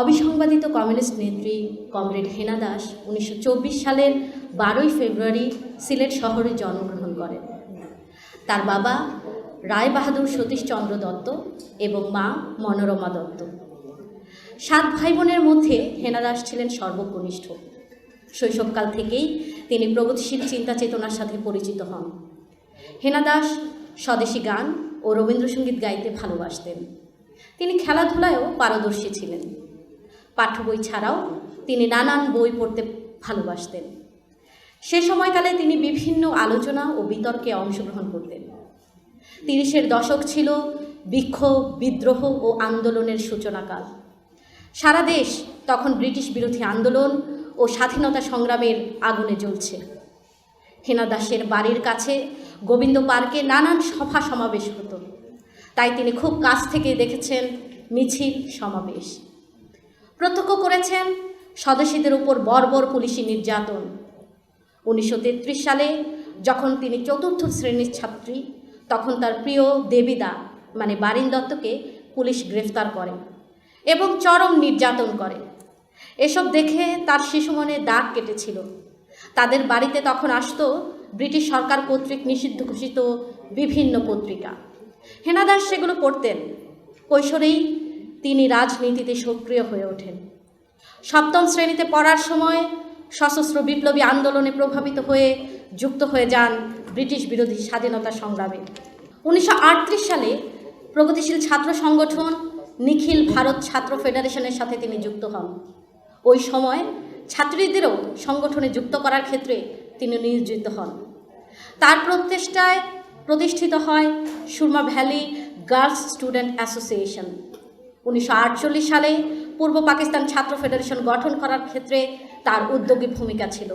অবিসংবাদিত communist নেত্রী comrade Hena Das উনিশশো চব্বিশ সালের বারোই ফেব্রুয়ারি সিলেট শহরে জন্মগ্রহণ করেন। তার বাবা রায় বাহাদুর সতীশচন্দ্র দত্ত এবং মা মনোরমা দত্ত। সাত ভাই বোনের মধ্যে হেনা দাস ছিলেন সর্বকনিষ্ঠ। শৈশবকাল থেকেই তিনি প্রগতিশীল চিন্তা চেতনার সাথে পরিচিত হন। হেনা দাস স্বদেশী গান ও রবীন্দ্রসঙ্গীত গাইতে ভালোবাসতেন। তিনি খেলাধুলায়ও পারদর্শী ছিলেন। পাঠ্য বই ছাড়াও তিনি নানান বই পড়তে ভালোবাসতেন। সে সময়কালে তিনি বিভিন্ন আলোচনা ও বিতর্কে অংশগ্রহণ করতেন। তিরিশের দশক ছিল বিক্ষোভ বিদ্রোহ ও আন্দোলনের সূচনাকাল। সারা দেশ তখন ব্রিটিশ বিরোধী আন্দোলন ও স্বাধীনতা সংগ্রামের আগুনে জ্বলছে। হেনা দাসের বাড়ির কাছে গোবিন্দ পার্কে নানান সভা সমাবেশ হতো। তাই তিনি খুব কাছ থেকে দেখেছেন মিছিল সমাবেশ। প্রত্যক্ষ করেছেন স্বদেশীদের উপর বর্বর পুলিশি নির্যাতন। উনিশশো তেত্রিশ সালে যখন তিনি চতুর্থ শ্রেণির ছাত্রী, তখন তার প্রিয় দেবিদা মানে বারিন দত্তকে পুলিশ গ্রেফতার করে এবং চরম নির্যাতন করে। এসব দেখে তার শিশু মনে দাগ কেটেছিল। তাদের বাড়িতে তখন আসতো ব্রিটিশ সরকার কর্তৃক নিষিদ্ধ ঘোষিত বিভিন্ন পত্রিকা। হেনা দাস সেগুলো পড়তেন। কৈশোরেই তিনি রাজনীতিতে সক্রিয় হয়ে ওঠেন। সপ্তম শ্রেণীতে পড়ার সময় সশস্ত্র বিপ্লবী আন্দোলনে প্রভাবিত হয়ে যুক্ত হয়ে যান ব্রিটিশ বিরোধী স্বাধীনতা সংগ্রামে। উনিশশো আটত্রিশ সালে প্রগতিশীল ছাত্র সংগঠন নিখিল ভারত ছাত্র ফেডারেশনের সাথে তিনি যুক্ত হন। ওই সময় ছাত্রীদেরও সংগঠনে যুক্ত করার ক্ষেত্রে তিনি নিয়োজিত হন। তার প্রচেষ্টায় প্রতিষ্ঠিত হয় Surma valley girls student association. উনিশশো আটচল্লিশ সালে পূর্ব পাকিস্তান ছাত্র ফেডারেশন গঠন করার ক্ষেত্রে তার উদ্যোগী ভূমিকা ছিল।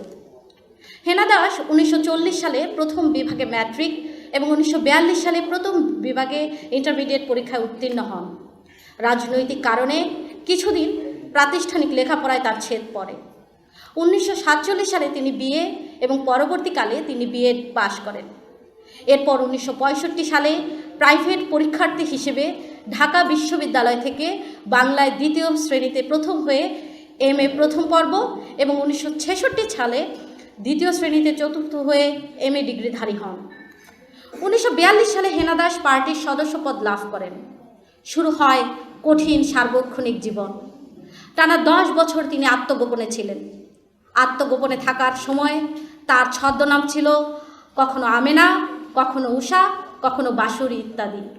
হেনা দাস উনিশশো চল্লিশ সালে প্রথম বিভাগে ম্যাট্রিক এবং উনিশশো বিয়াল্লিশ সালে প্রথম বিভাগে ইন্টারমিডিয়েট পরীক্ষায় উত্তীর্ণ হন। রাজনৈতিক কারণে কিছুদিন প্রাতিষ্ঠানিক লেখাপড়ায় তার ছেদ পড়ে। উনিশশো সাতচল্লিশ সালে তিনি বিএ এবং পরবর্তীকালে তিনি বিএড পাশ করেন। এরপর উনিশশো পঁয়ষট্টি সালে প্রাইভেট পরীক্ষার্থী হিসেবে ঢাকা বিশ্ববিদ্যালয় থেকে বাংলায় দ্বিতীয় শ্রেণীতে প্রথম হয়ে এম এ প্রথম পর্ব এবং উনিশশো ছেষট্টি সালে দ্বিতীয় শ্রেণীতে চতুর্থ হয়ে এম এ ডিগ্রিধারী হন। উনিশশো বিয়াল্লিশ সালে হেনা দাস পার্টির সদস্যপদ লাভ করেন। শুরু হয় কঠিন সার্বক্ষণিক জীবন। টানা দশ বছর তিনি আত্মগোপনে ছিলেন। আত্মগোপনে থাকার সময় তার ছদ্মনাম ছিল কখনো আমেনা, কখনো উষা কখনো বাসুরি ইত্যাদি।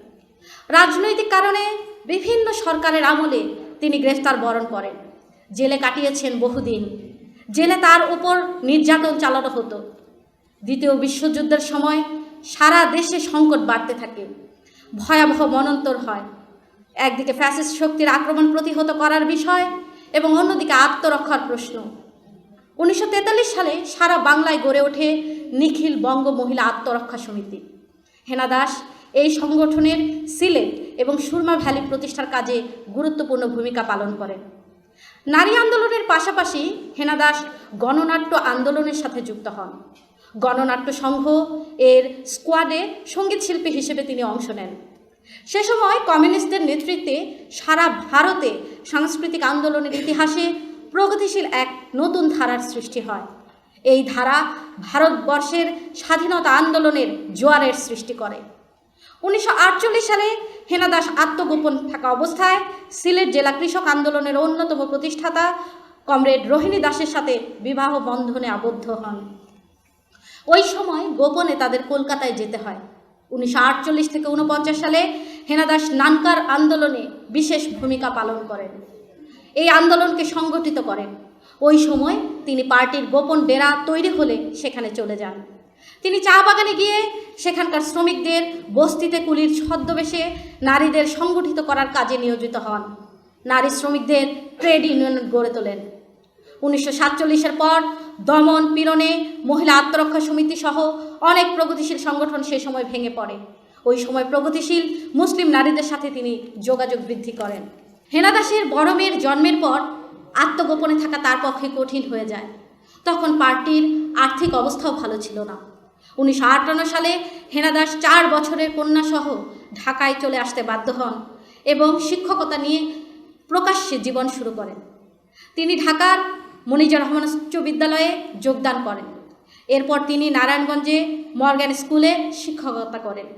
রাজনৈতিক কারণে বিভিন্ন সরকারের আমলে তিনি গ্রেফতার বরণ করেন। জেলে কাটিয়েছেন বহুদিন। জেলে তার উপর নির্যাতন চালানো হতো। দ্বিতীয় বিশ্বযুদ্ধের সময় সারা দেশে সংকট বাড়তে থাকে। ভয়াবহ মনন্তর হয়। একদিকে ফ্যাসিস্ট শক্তির আক্রমণ প্রতিহত করার বিষয় এবং অন্যদিকে আত্মরক্ষার প্রশ্ন। উনিশশো তেতাল্লিশ সালে সারা বাংলায় গড়ে ওঠে নিখিল বঙ্গ মহিলা আত্মরক্ষা সমিতি। হেনা দাস এই সংগঠনের সিলেট এবং সুরমা ভ্যালি প্রতিষ্ঠার কাজে গুরুত্বপূর্ণ ভূমিকা পালন করেন নারী আন্দোলনের পাশাপাশি হেনা দাস গণনাট্য আন্দোলনের সাথে যুক্ত হন। গণনাট্য সংঘ এর স্কোয়াডে সংগীত শিল্পী হিসেবে তিনি অংশ নেন। সে সময় কমিউনিস্টদের নেতৃত্বে সারা ভারতে সাংস্কৃতিক আন্দোলনের ইতিহাসে প্রগতিশীল এক নতুন ধারার সৃষ্টি হয়। এই ধারা ভারতবর্ষের স্বাধীনতা আন্দোলনের জোয়ারের সৃষ্টি করে। উনিশশো আটচল্লিশ সালে হেনা দাস আত্মগোপন থাকা অবস্থায় সিলেট জেলা কৃষক আন্দোলনের অন্যতম প্রতিষ্ঠাতা কমরেড রোহিণী দাসের সাথে বিবাহ বন্ধনে আবদ্ধ হন। ওই সময় গোপনে তাদের কলকাতায় যেতে হয়। উনিশশো আটচল্লিশ থেকে উনপঞ্চাশ সালে হেনা দাস নানকার আন্দোলনে বিশেষ ভূমিকা পালন করেন। এই আন্দোলনকে সংগঠিত করেন। ওই সময় তিনি পার্টির গোপন ডেরা তৈরি হলে সেখানে চলে যান। তিনি চা বাগানে গিয়ে সেখানকার শ্রমিকদের বস্তিতে কুলির ছদ্মবেশে নারীদের সংগঠিত করার কাজে নিয়োজিত হন। নারী শ্রমিকদের ট্রেড ইউনিয়ন গড়ে তোলেন। উনিশশো সাতচল্লিশের পর দমন পীড়নে মহিলা আত্মরক্ষা সমিতি সহ অনেক প্রগতিশীল সংগঠন সেই সময় ভেঙে পড়ে। ওই সময় প্রগতিশীল মুসলিম নারীদের সাথে তিনি যোগাযোগ বৃদ্ধি করেন। হেনা দাসের বড় মেয়ের জন্মের পর আত্মগোপনে থাকা তার পক্ষে কঠিন হয়ে যায়। তখন পার্টির আর্থিক অবস্থাও ভালো ছিল না। উনিশশো আটান্ন সালে হেনা দাস চার বছরের কন্যাসহ ঢাকায় চলে আসতে বাধ্য হন এবং শিক্ষকতা নিয়ে প্রকাশ্যে জীবন শুরু করেন। তিনি ঢাকার মনিজুর রহমান উচ্চ বিদ্যালয়ে যোগদান করেন। এরপর তিনি নারায়ণগঞ্জে মর্গ্যান স্কুলে শিক্ষকতা করেন।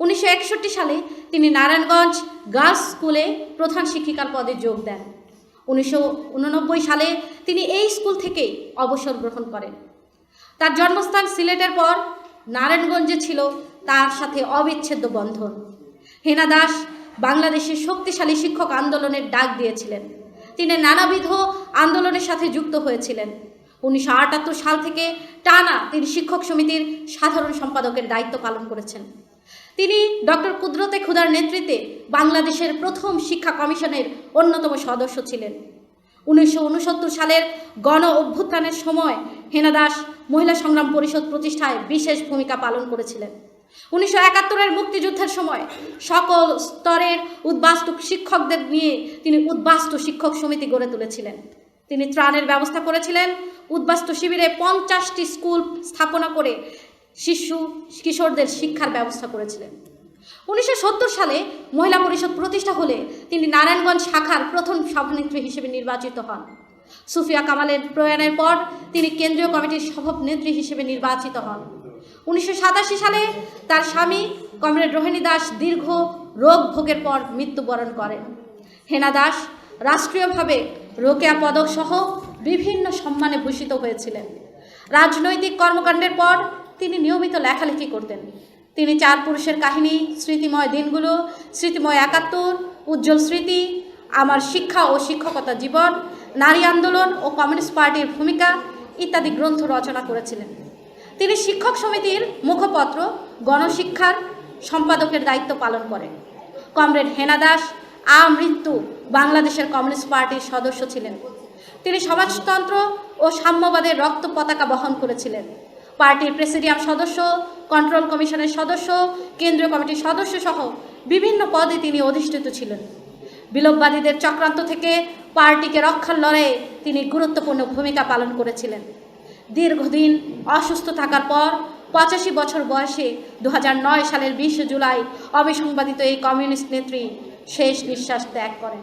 উনিশশো একষট্টি সালে তিনি নারায়ণগঞ্জ গার্লস স্কুলে প্রধান শিক্ষিকার পদে যোগ দেন। উনিশশো উননব্বই সালে তিনি এই স্কুল থেকেই অবসর গ্রহণ করেন। তার জন্মস্থান সিলেটের পর নারায়ণগঞ্জে ছিল তার সাথে অবিচ্ছেদ্য বন্ধন। হেনা দাস বাংলাদেশের শক্তিশালী শিক্ষক আন্দোলনের ডাক দিয়েছিলেন। তিনি নানাবিধ আন্দোলনের সাথে যুক্ত হয়েছিলেন। উনিশশো আটাত্তর সাল থেকে টানা তিনি শিক্ষক সমিতির সাধারণ সম্পাদকের দায়িত্ব পালন করেছেন। তিনি ডক্টর কুদরতে খুদার নেতৃত্বে বাংলাদেশের প্রথম শিক্ষা কমিশনের অন্যতম সদস্য ছিলেন। উনিশশো উনসত্তর সালের গণ অভ্যুত্থানের সময় হেনা দাস মহিলা সংগ্রাম পরিষদ প্রতিষ্ঠায় বিশেষ ভূমিকা পালন করেছিলেন। উনিশশো একাত্তরের মুক্তিযুদ্ধের সময় সকল স্তরের উদ্বাস্তু শিক্ষকদের নিয়ে তিনি উদ্বাস্তু শিক্ষক সমিতি গড়ে তুলেছিলেন। তিনি ত্রাণের ব্যবস্থা করেছিলেন, উদ্বাস্তু শিবিরে পঞ্চাশটি স্কুল স্থাপনা করে শিশু, কিশোরদের শিক্ষার ব্যবস্থা করেছিলেন। উনিশশো সত্তর সালে মহিলা পরিষদ প্রতিষ্ঠা হলে তিনি নারায়ণগঞ্জ শাখার প্রথম সভানেত্রী হিসেবে নির্বাচিত হন। সুফিয়া কামালের প্রয়াণের পর তিনি কেন্দ্রীয় কমিটির সভানেত্রী হিসেবে নির্বাচিত হন। উনিশশো সাতাশি সালে তার স্বামী কমরেড রোহিণী দাস দীর্ঘ রোগ ভোগের পর মৃত্যুবরণ করেন। হেনা দাস রাষ্ট্রীয়ভাবে রোকেয়া পদক সহ বিভিন্ন সম্মানে ভূষিত হয়েছিলেন। রাজনৈতিক কর্মকাণ্ডের পর তিনি নিয়মিত লেখালেখি করতেন। তিনি চার পুরুষের কাহিনী, স্মৃতিময় দিনগুলো, স্মৃতিময় একাত্তর, উজ্জ্বল স্মৃতি, আমার শিক্ষা ও শিক্ষকতা জীবন, নারী আন্দোলন ও কমিউনিস্ট পার্টির ভূমিকা ইত্যাদি গ্রন্থ রচনা করেছিলেন। তিনি শিক্ষক সমিতির মুখপত্র, গণশিক্ষার সম্পাদকের দায়িত্ব পালন করেন। কমরেড হেনা দাস, আমৃত্যু বাংলাদেশের কমিউনিস্ট পার্টির সদস্য ছিলেন। তিনি সমাজতন্ত্র ও সাম্যবাদের রক্ত পতাকা বহন করেছিলেন। পার্টির প্রেসিডিয়াম সদস্য, কন্ট্রোল কমিশনের সদস্য, কেন্দ্রীয় কমিটির সদস্য সহ বিভিন্ন পদে তিনি অধিষ্ঠিত ছিলেন। বিলোপবাদীদের চক্রান্ত থেকে পার্টিকে রক্ষার লড়াইয়ে তিনি গুরুত্বপূর্ণ ভূমিকা পালন করেছিলেন। দীর্ঘদিন অসুস্থ থাকার পর পঁচাশি বছর বয়সে দু হাজার নয় সালের বিশে জুলাই অবিসংবাদিত এই কমিউনিস্ট নেত্রী শেষ নিঃশ্বাস ত্যাগ করেন।